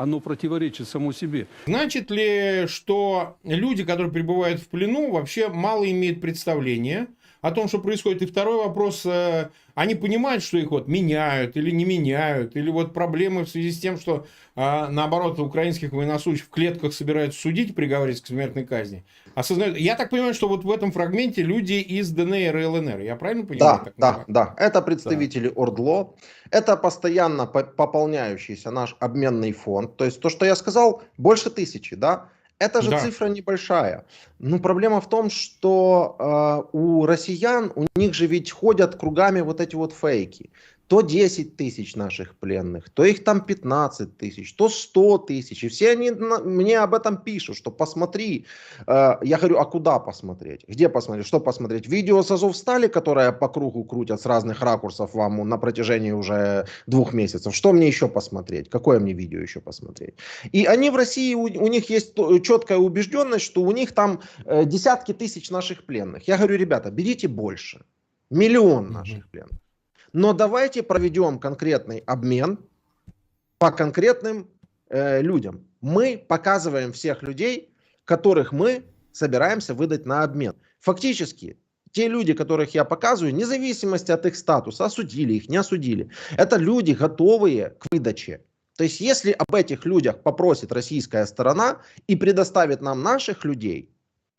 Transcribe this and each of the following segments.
оно противоречит само себе. Значит ли, что люди, которые пребывают в плену, вообще мало имеют представления о том, что происходит? И второй вопрос, э, они понимают, что их вот меняют или не меняют, или вот проблемы в связи с тем, что э, наоборот украинских военнослужащих в клетках собираются судить, приговаривать к смертной казни. Осознают. Я так понимаю, что вот в этом фрагменте люди из ДНР и ЛНР. Я правильно понимаю? Да, да, да. Это представители ОРДЛО. Это постоянно по- пополняющийся наш обменный фонд. То есть то, что я сказал, больше тысячи, да? Это же Да. цифра небольшая. Но проблема в том, что э, у россиян, у них же ведь ходят кругами вот эти вот фейки. То 10 тысяч наших пленных, то их там 15 тысяч, то 100 тысяч. И все они мне об этом пишут, что посмотри. Э, я говорю, а куда посмотреть? Где посмотреть? Что посмотреть? Видео с Азовстали, которое по кругу крутят с разных ракурсов вам на протяжении уже двух месяцев. Что мне еще посмотреть? Какое мне видео еще посмотреть? И они в России, у, у них есть четкая убежденность, что у них там э, десятки тысяч наших пленных. Я говорю, ребята, берите больше. Миллион наших пленных. Но давайте проведем конкретный обмен по конкретным э, людям. Мы показываем всех людей, которых мы собираемся выдать на обмен. Фактически, те люди, которых я показываю, вне зависимости от их статуса, осудили их, не осудили, это люди, готовые к выдаче. То есть, если об этих людях попросит российская сторона и предоставит нам наших людей,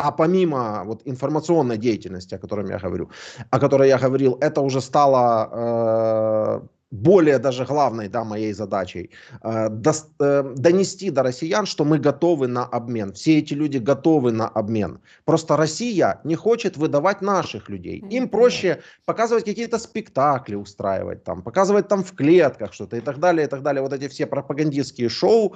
а помимо вот информационной деятельности, о которой я говорю, о которой я говорил, это уже стало э, более даже главной да, моей задачей э, дос- э, донести до россиян, что мы готовы на обмен. Все эти люди готовы на обмен. Просто Россия не хочет выдавать наших людей. Им проще показывать какие-то спектакли, устраивать там, показывать там в клетках что-то и так далее, и так далее. Вот эти все пропагандистские шоу.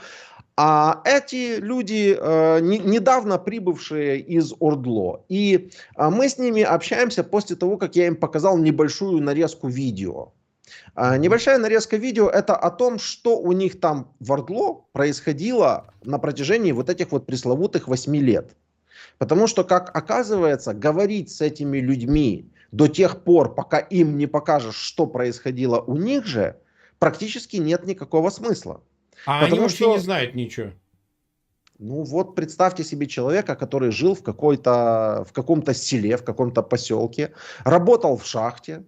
А эти люди, э, не- недавно прибывшие из Ордло, и а, мы с ними общаемся после того, как я им показал небольшую нарезку видео. А, Небольшая нарезка видео это о том, что у них там в Ордло происходило на протяжении вот этих вот пресловутых 8 лет. Потому что, как оказывается, говорить с этими людьми до тех пор, пока им не покажешь, что происходило у них же, практически нет никакого смысла. А они Потому вообще что- не знают ничего. Ну вот представьте себе человека, который жил в, какой-то, в каком-то селе, в каком-то поселке, работал в шахте,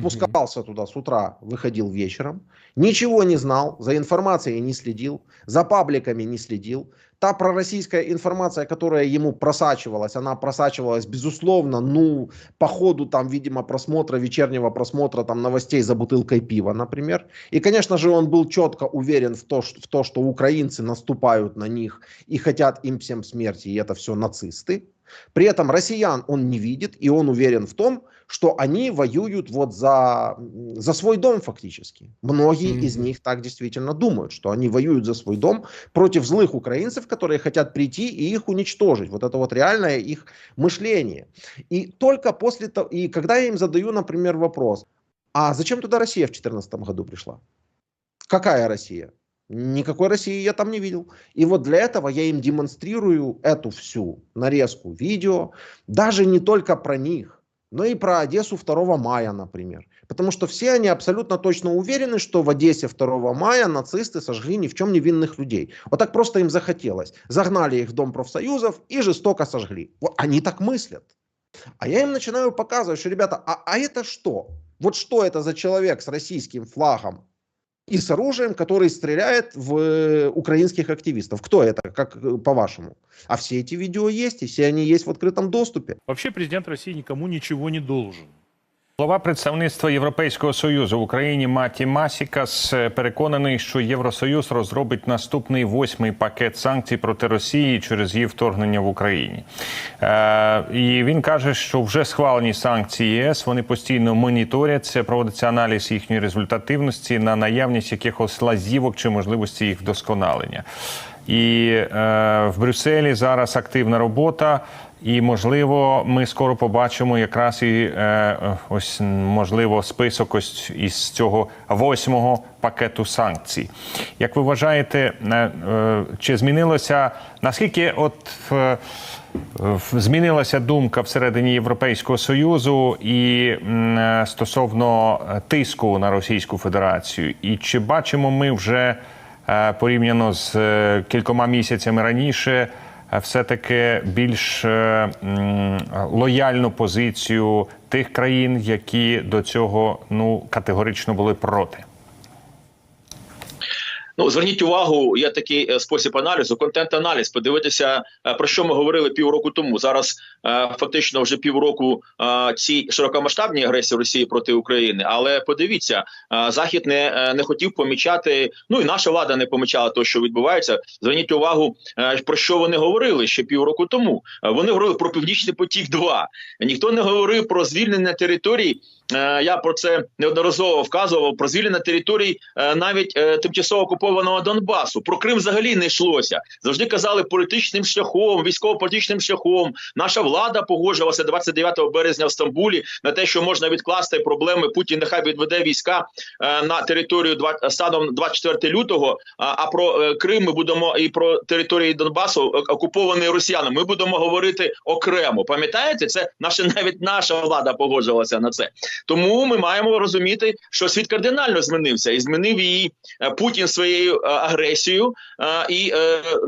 Спускался туда с утра, выходил вечером, ничего не знал, за информацией не следил, за пабликами не следил. Та пророссийская информация, которая ему просачивалась, она просачивалась, безусловно, ну, по ходу там, видимо, просмотра, вечернего просмотра там новостей за бутылкой пива, например. И, конечно же, он был четко уверен в то, что, в то, что украинцы наступают на них и хотят им всем смерти, и это все нацисты. При этом россиян он не видит, и он уверен в том, что они воюют вот за, за свой дом фактически. Многие Мгм. из них так действительно думают, что они воюют за свой дом против злых украинцев, которые хотят прийти и их уничтожить. Вот это вот реальное их мышление. И только после того, и когда я им задаю, например, вопрос, а зачем туда Россия в 2014 году пришла? Какая Россия? Никакой России я там не видел. И вот для этого я им демонстрирую эту всю нарезку видео, даже не только про них, но и про Одессу 2 мая, например. Потому что все они абсолютно точно уверены, что в Одессе 2 мая нацисты сожгли ни в чем невинных людей. Вот так просто им захотелось. Загнали их в Дом профсоюзов и жестоко сожгли. Вот они так мыслят. А я им начинаю показывать, что, ребята, а, а это что? Вот что это за человек с российским флагом и с оружием, который стреляет в э, украинских активистов? Кто это, как э, по-вашему? А все эти видео есть, и все они есть в открытом доступе. Вообще президент России никому ничего не должен. Голова представництва Європейського союзу в Україні Маті Масікас е, переконаний, що Євросоюз розробить наступний восьмий пакет санкцій проти Росії через її вторгнення в Україні. Е, і він каже, що вже схвалені санкції ЄС. Вони постійно моніторяться, проводиться аналіз їхньої результативності на наявність якихось лазівок чи можливості їх вдосконалення. І е, в Брюсселі зараз активна робота. І можливо, ми скоро побачимо якраз і е, ось можливо список ось із цього восьмого пакету санкцій. Як ви вважаєте, е, е, чи змінилося наскільки от е, змінилася думка всередині Європейського союзу і е, стосовно е, тиску на Російську Федерацію? І чи бачимо ми вже е, порівняно з е, кількома місяцями раніше, все-таки більш е, лояльну позицію тих країн, які до цього ну категорично були проти. Ну, зверніть увагу, є такий е, спосіб аналізу, контент-аналіз. Подивитися, е, про що ми говорили півроку тому. Зараз е, фактично вже півроку цій широкомасштабній агресії Росії проти України. Але подивіться, Захід не, не хотів помічати. Ну і наша влада не помічала того, що відбувається. Зверніть увагу, про що вони говорили ще півроку тому. Вони говорили про північний потік. 2 ніхто не говорив про звільнення територій. Е, Я про це неодноразово вказував про звільнення територій е, навіть е, тимчасово окупованого Донбасу. Про Крим взагалі не йшлося. Завжди казали політичним шляхом, військово-політичним шляхом. Наша влада погоджувалася 29 березня в Стамбулі на те, що можна відкласти проблеми. Путін нехай відведе війська на територію станом 24 лютого. А, про Крим ми будемо і про території Донбасу окуповані росіянами. Ми будемо говорити окремо. Пам'ятаєте, це наша навіть наша влада погоджувалася на це. Тому ми маємо розуміти, що світ кардинально змінився, і змінив її е, Путін своєю е, агресією, е, і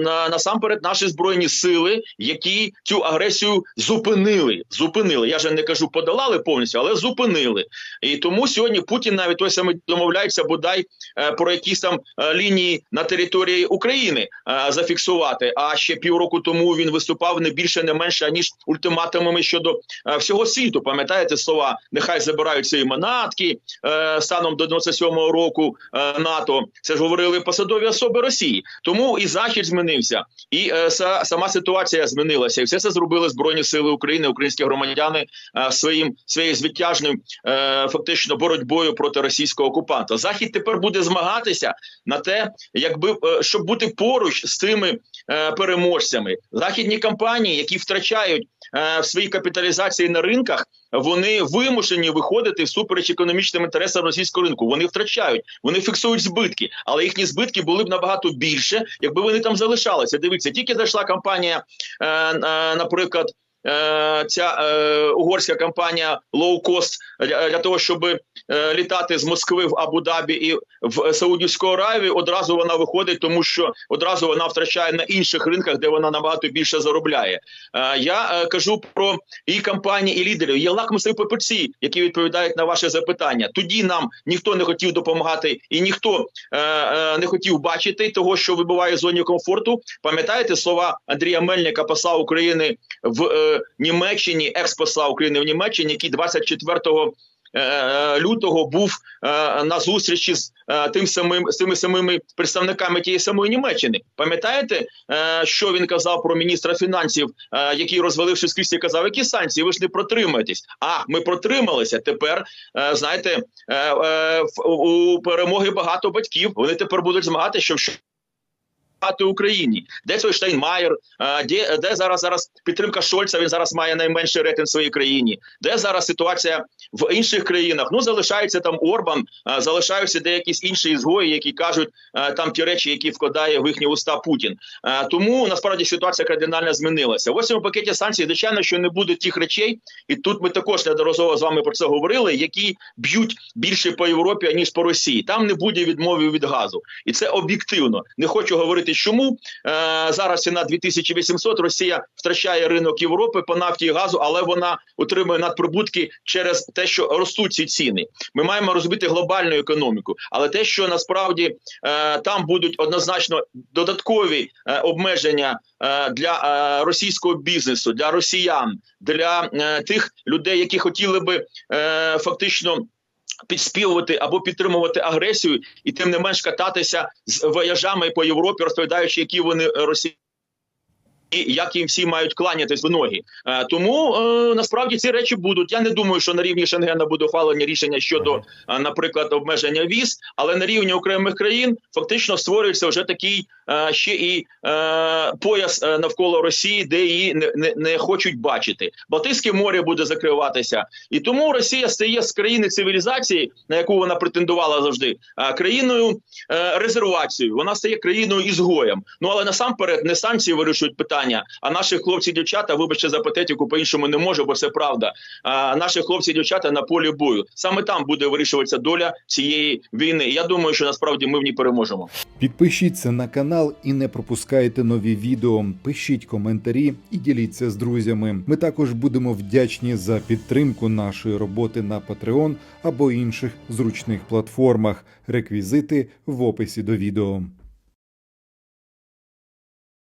на, насамперед наші збройні сили, які цю агресію зупинили. Зупинили. Я же не кажу, подолали повністю, але зупинили. І тому сьогодні Путін навіть той самий домовляється бодай про якісь там лінії на території України зафіксувати. А ще півроку тому він виступав не більше, не менше ніж ультиматумами щодо всього світу. Пам'ятаєте слова? Нехай забираються і манатки е, станом до 97-го року е, НАТО. Це ж говорили посадові особи Росії. Тому і захід змінився, і е, са, сама ситуація змінилася. І все це зробили збройні сили України, українські громадяни е, своїм своєю звитяжною е, фактично боротьбою проти російського окупанта. Захід тепер буде змагатися на те, якби е, щоб бути поруч з тими переможцями. Західні компанії, які втрачають е, в своїй капіталізації на ринках, вони вимушені виходити всупереч економічним інтересам російського ринку. Вони втрачають, вони фіксують збитки, але їхні збитки були б набагато більше, якби вони там залишалися. Дивіться, тільки зайшла компанія, е, е, наприклад. Е, Ця е, угорська компанія low cost для, для того, щоб е, літати з Москви в Абу-Дабі і в Саудівську Аравію, одразу вона виходить, тому що одразу вона втрачає на інших ринках, де вона набагато більше заробляє. Е, я е, кажу про і компанії, і лідерів. Є лакмусові папірці, які відповідають на ваше запитання. Тоді нам ніхто не хотів допомагати, і ніхто е, е, не хотів бачити того, що вибуває в зоні комфорту. Пам'ятаєте слова Андрія Мельника, посла України в е, Німеччині, екс-посла України в Німеччині, який 24 е, лютого був е, на зустрічі з е, тим самим з тими самими представниками тієї самої Німеччини. Пам'ятаєте, е, що він казав про міністра фінансів, е, який розваливши скрізь казав, які санкції? Ви ж не протримаєтесь. А ми протрималися. Тепер е, знаєте, е, е, у перемоги багато батьків. Вони тепер будуть змагати, допомагати Україні. Де той Штайнмаєр? Де, де зараз зараз підтримка Шольца? Він зараз має найменший рейтинг в своїй країні. Де зараз ситуація в інших країнах? Ну залишається там Орбан, залишаються деякі інші ізгої, які кажуть там ті речі, які вкладає в їхні уста Путін. Тому насправді ситуація кардинально змінилася. В цьому пакеті санкцій, звичайно, що не буде тих речей, і тут ми також неодноразово з вами про це говорили, які б'ють більше по Європі ніж по Росії. Там не буде відмови від газу, і це об'єктивно. Не хочу говорити, чому е, зараз ціна 2800, Росія втрачає ринок Європи по нафті і газу, але вона отримує надприбутки через те, що ростуть ці ціни. Ми маємо розуміти глобальну економіку, але те, що насправді е, там будуть однозначно додаткові е, обмеження е, для е, російського бізнесу, для росіян, для е, тих людей, які хотіли би е, фактично. Підспівувати або підтримувати агресію, і тим не менш кататися з вояжами по Європі, розповідаючи, які вони російські. І як їм всі мають кланятись в ноги, Е, тому е, насправді ці речі будуть. Я не думаю, що на рівні Шенгена буде ухвалені рішення щодо, е, наприклад, обмеження віз, але на рівні окремих країн фактично створюється вже такий е, ще і е, пояс е, навколо Росії, де її не, не, не хочуть бачити. Балтійське море буде закриватися, і тому Росія стає з країни цивілізації, на яку вона претендувала завжди, країною е, резервацією. Вона стає країною ізгоєм. Ну але насамперед не санкції вирішують питання. Питання. А наші хлопці, дівчата, вибачте за патетику, по іншому не можу, бо це правда. А наші хлопці, дівчата на полі бою. Саме там буде вирішуватися доля цієї війни. Я думаю, що насправді ми в ній переможемо. Підпишіться на канал і не пропускайте нові відео. Пишіть коментарі і діліться з друзями. Ми також будемо вдячні за підтримку нашої роботи на Patreon або інших зручних платформах. Реквізити в описі до відео.